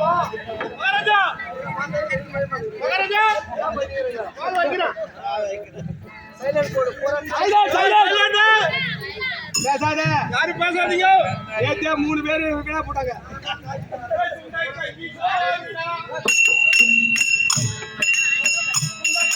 வா மகாராஜா மகாராஜா கால் வைக்கிறேன் silent silent பேசாத யாரும் பேசாதீங்க. நேத்தே மூணு பேரு கீழே போட்டாங்க.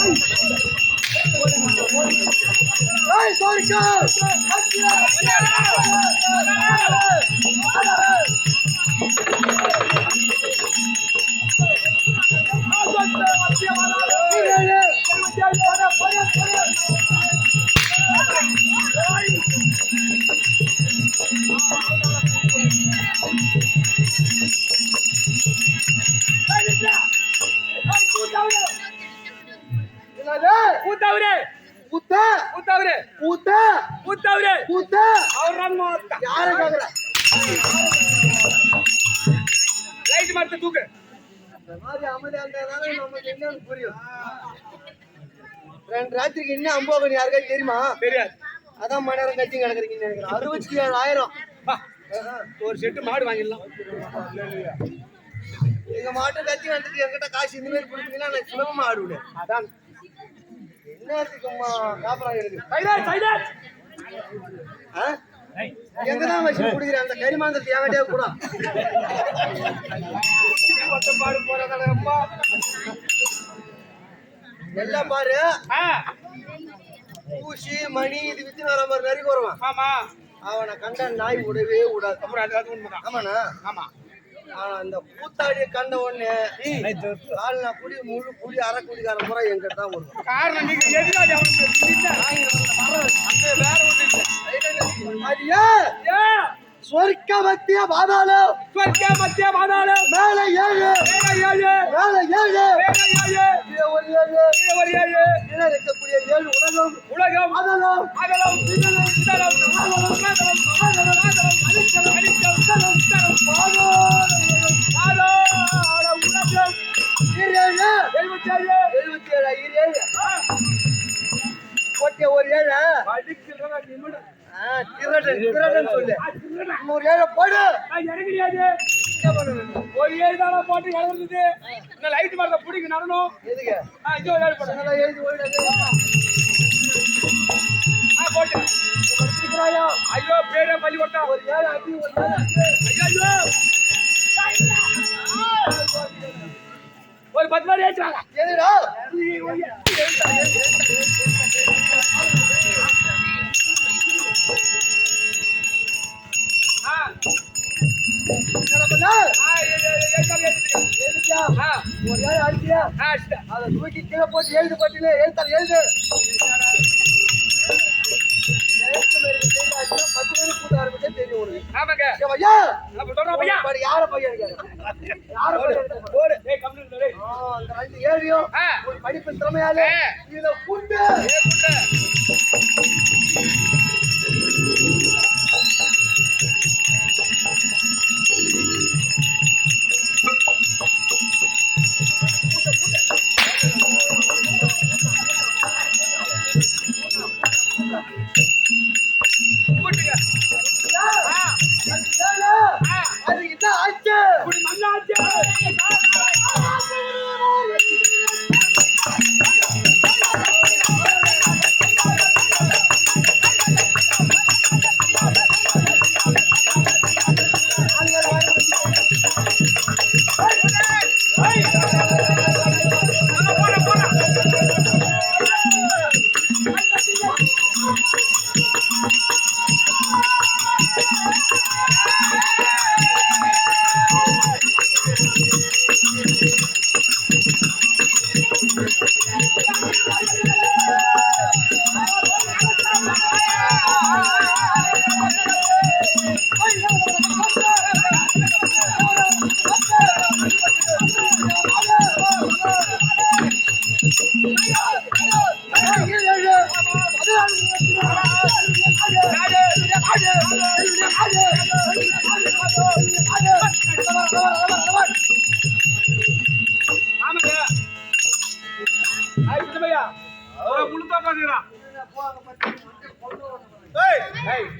Hey, Sonic! தூக்க. இந்த மாதிரி அமைதியா இருந்தாலும் நமக்கு என்னன்னு புரியும். ரெண்டு ராத்திரிக்கு என்ன அம்போகன் யாருக்காச்சும் தெரியுமா? தெரியாது. அதான் மணி நேரம் கட்சி கிடக்குறீங்கன்னு நினைக்கிறேன். அறுபத்தி ஏழாயிரம் ஒரு செட்டு மாடு வாங்கிடலாம். எங்க மாட்டு கட்சி வந்துட்டு என்கிட்ட காசு இந்த மாதிரி கொடுத்தீங்கன்னா நான் சுலபமா ஆடுவேன். அதான். என்ன சும்மா காப்பராக இருக்கு எங்கதான் வச்சு குடிக்கிறேன் அந்த கரிமாந்தத்தை என்கிட்டயே கூட. எல்லாம் பாரு. ஊசி மணி இது வித்து வர மாதிரி நறுக்கு வருவான். ஆமா. அவனை கண்ட நாய் விடவே விடாது ஆமாண்ணா. ஆமா. ஆனா அந்த கூத்தாடிய கண்ட உடனே கால்னா குடி முழு குடி அரை குடிக்கார முறை எங்கிட்ட தான் வருவான். காரணம் நீங்க எதுக்காக வேற ஒண்ணு இல்ல அது ஏன் ஏ சொர்க்க மத்திய பாதாளம் ஸ்வர்க்க மத்திய பாதாளம் மேல ஏழு. இருக்கக்கூடிய உலகம். உலகம். பாதாளம். அகலம் இதலம் இதலம் ஆகலம் ஆகலம் ஆகலம் ஆகலம் அனிச்சலம் அனிச்சலம் உத்தரம் உத்தரம் பாதாள உலகம். ஏழு எழுபத்தி ஏழு எழுபத்தி ஏழு இரு ஏழு போட்டிய ஒரு ஏழு. படிக்கிறவன் நிமிடம். திருடன் திருடன் சொல்லு இன்னொரு ஏழை போடு ஒரு ஏழு தானே போட்டு இறங்குறது இந்த லைட் மரத்தை பிடிக்க நடணும் எதுக்கு இதோ ஏழு போட்டு எழுதி ஓடிடாது ஆ போட்டு ஐயோ பேரே பள்ளி கொட்டா ஒரு ஏழு அடி ஒரு ஏழு அடி ஐயோ ஒரு பத்து பேர் ஏற்றுவாங்க எதுடா ஏழு அடிச்சியா. அதை தூக்கி கீழே போட்டு எழுது ஆச்சுன்னா பத்து மணி கூட்ட ஆரம்பிச்சா தெரியும் உனக்கு ஆமாங்க ஐயா யார பையன் யார பையன் ஏழியும் படிப்பு திறமையால. இத புட்டு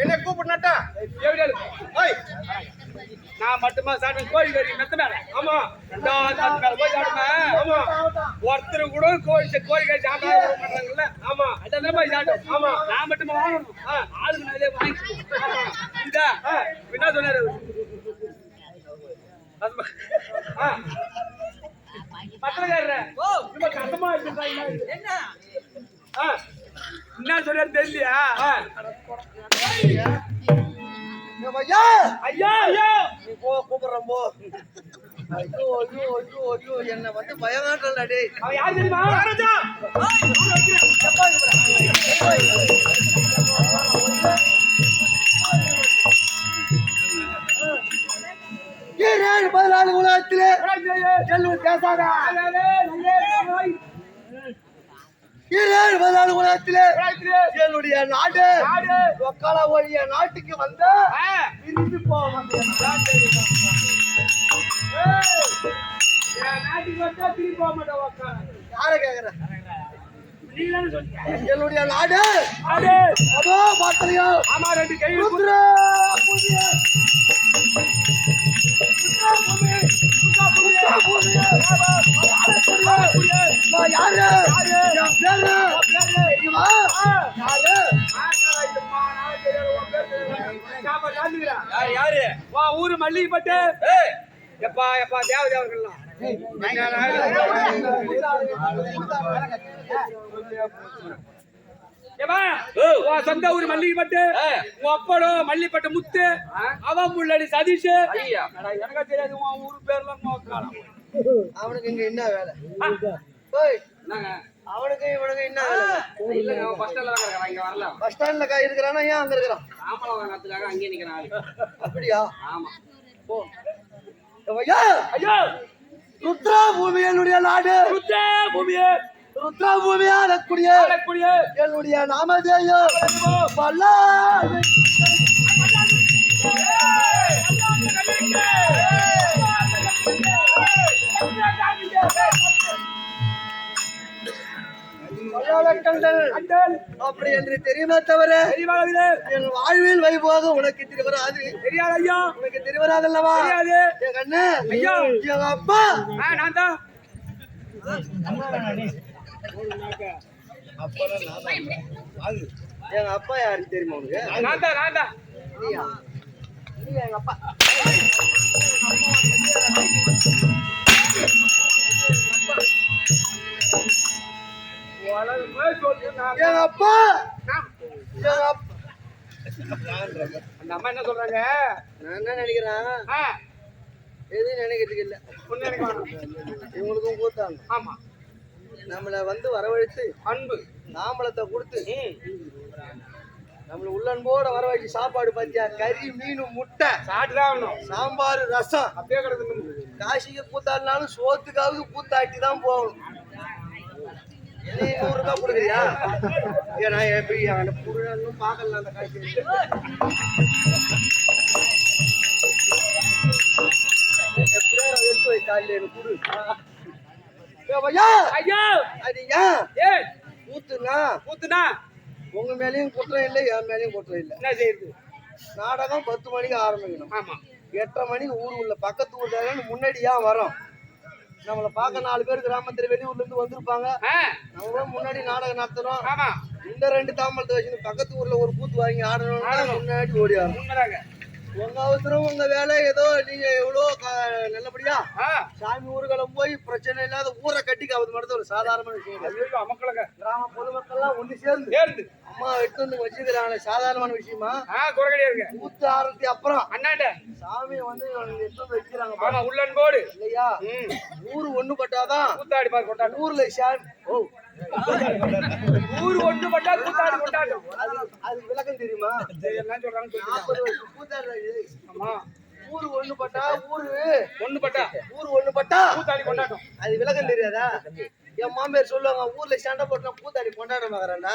என்ன கூப்பிடுனாட்டா எவிடல் ஏய், நான் மட்டுமா சாப்பிட்டு கோழி கறி மெத்த மேல ஆமா ரெண்டாவது மெத்த மேல போய் சாப்பிடுவேன் ஆமா ஒருத்தர் கூட கோழி சே- கோழி கறி சாப்பிடாம மாட்டாங்கல்ல ஆமா அதான் போய் சாப்பிட்டோம் ஆமா நான் மட்டுமா வாங்கணும் ஆளுக்கு நாளே வாங்கி ஆமா இந்த என்ன சொன்னாரு ஆ. பத்திரக்காரரே, ரொம்ப கஷ்டமா இருக்கு என்ன ஆ. என்ன சொன்னாரு தெரியலையா? ஐயா! ஐயா ஐயா. நீ போ கூப்பிடுறேன் போ. ஐயோ ஐயோ ஐயோ ஐயோ என்ன வந்து பயங்காட்டல டேய். அவன் யார் தெரியுமா? ராஜா ஈரேழு பதினாலு உலகத்திலே? பேசாத? ஈரேழு பதினாலு உலகத்திலே? என்னுடைய நாடு ஒக்கால ஒழிய நாட்டுக்கு வந்த திரும்பி போக யார கேக்குற? என்னுடைய நாடு அதோ பாத்திரையோ ருத்ர பூமிய. ருத்ர யாரு? என் பேரு தெரியுமா யாரு யாரு வா ஊரு மல்லிகைப்பட்டு எப்பா எப்பா தேவ தேவர்கள்லாம் ஏம்மா, சொந்த ஊர் மல்லிகைப்பட்டு உன் அப்படம் மல்லிப்பட்டு முத்து அவன் முள்ளடி சதீஷ். எனக்கு தெரியாது உன் ஊர் பேர்லாம் அவனுக்கு இங்க என்ன வேலை? ஓய் அவனுக்கு இவனுக்கு என்ன வேலை? இல்லங்க ஃபர்ஸ்ட் எல்லாம் இருக்கிறான் இங்க வரல. பஸ் ஸ்டாண்ட்ல கா இருக்கிறானா ஏன் அங்க இருக்கிறான் வாங்கறதுக்காக அங்கேயே நிக்கிறான். அப்படியா? ஆமா. போ. ஐயா! ஐயோ! ருத்ரா பூமி என்னுடைய நாடு. ருத்ரா பூமியா! இருக்கக்கூடிய ஆளக்கூடிய என்னுடைய நாமதேயம் பல்லா அப்படி என்று தெரியுமா தவிர என் வாழ்வில் வைபோக உனக்கு திருவராது. தெரியாது ஐயா. உனக்கு திருவராதல்லவா? தெரியாது. என் கண்ணு ஐயா. எங்க அப்பா? நான் தான். எங்க அப்பா யாரு தெரியுமா உனக்கு நான் தான் நான் தான் எங்க அப்பா நான் எங்க அப்பா நான். எங்க அப்பா அந்த அம்மா என்ன சொல்றாங்க நான் என்ன நினைக்கிறேன் ஆ எதுவும் நினைக்கிறதுக்கு இல்ல ஒண்ணு இவங்களுக்கும் கூத்தாங்க ஆமா நம்மளை வந்து வரவழைத்து அன்பு நாம்பளத்தை கொடுத்து. நம்மள உள்ளன்போட வரவழைச்சு சாப்பாடு பாத்தியா கறி மீன் முட்டை சாப்பிட்டுதான் சாம்பார் ரசம் அப்படியே கிடக்குது காசிக்கு கூத்தாடினாலும் சோத்துக்காவது கூத்தாட்டி தான் போகணும். நூறு ரூபாய் கொடுக்குறியா? ஏன்னா எப்படி அந்த புருஷனும் பார்க்கல அந்த காட்சி எப்படியோ எடுத்து வை காலையில எனக்கு கொடு. ஐயோ. அது ஏன் ஏய் கூத்துனா கூத்துனா? உங்க மேலேயும் குற்றம் இல்லை என் மேலேயும் குற்றம் இல்லை. என்ன செய்யுது நாடகம் பத்து மணிக்கு ஆரம்பிக்கணும். ஆமா. எட்டரை மணிக்கு ஊர் உள்ள பக்கத்து ஊர்ல முன்னாடியா வரோம். நம்மளை பார்க்க நாலு பேர் கிராமத்துல வெளியூர்ல இருந்து வந்திருப்பாங்க. நம்ம முன்னாடி நாடகம் நடத்துறோம். ஆமா. இந்த ரெண்டு தாம்பலத்தை வச்சு பக்கத்து ஊர்ல ஒரு கூத்து வாங்கி ஆடணும்னா முன்னாடி ஓடி உண்மைதாங்க. உங்க அவசரம் உங்க வேலை ஏதோ நீங்க எவ்வளோ நல்லபடியா? சாமி ஊர்வலம் போய் பிரச்சனை இல்லாத ஊரை கட்டி காவது மட்டும் ஒரு சாதாரணமான விஷயம். மக்களுங்க கிராம பொதுமக்கள்லாம் ஒண்ணு சேர்ந்து சேர்ந்து. அம்மா எடுத்து வந்து வச்சுக்கிறாங்க சாதாரணமான விஷயமா? ஆ குறை கிடையாதுங்க கூத்து ஆரத்தி அப்புறம். அண்ணாண்ட. சாமியை வந்து எடுத்து வந்து வைக்கிறாங்க ஆமா உள்ளன்போடு இல்லையா? ம். ஊரு ஒண்ணு பட்டாதான் கூத்தாடி மாதிரி கொண்டாட்டம் ஊர்ல சாமி ஓ. ஊர் ஒன்று பட்டா கூத்தாடி கொண்டாட்டம் அது அது விளக்கம் தெரியுமா? என்ன வருஷம் கூத்தாடுறாங்க ஆமா. ஊரு ஒண்ணு பட்டா ஊரு. ஒண்ணு பட்டா. ஊரு ஒண்ணு பட்டா கூத்தாடி கொண்டாட்டம். அது விளக்கம் தெரியாதா? என் மாமியார் சொல்லுவாங்க ஊர்ல சண்டை போட்டா கூத்தாடி கொண்டாட மாக்கிறேன்டா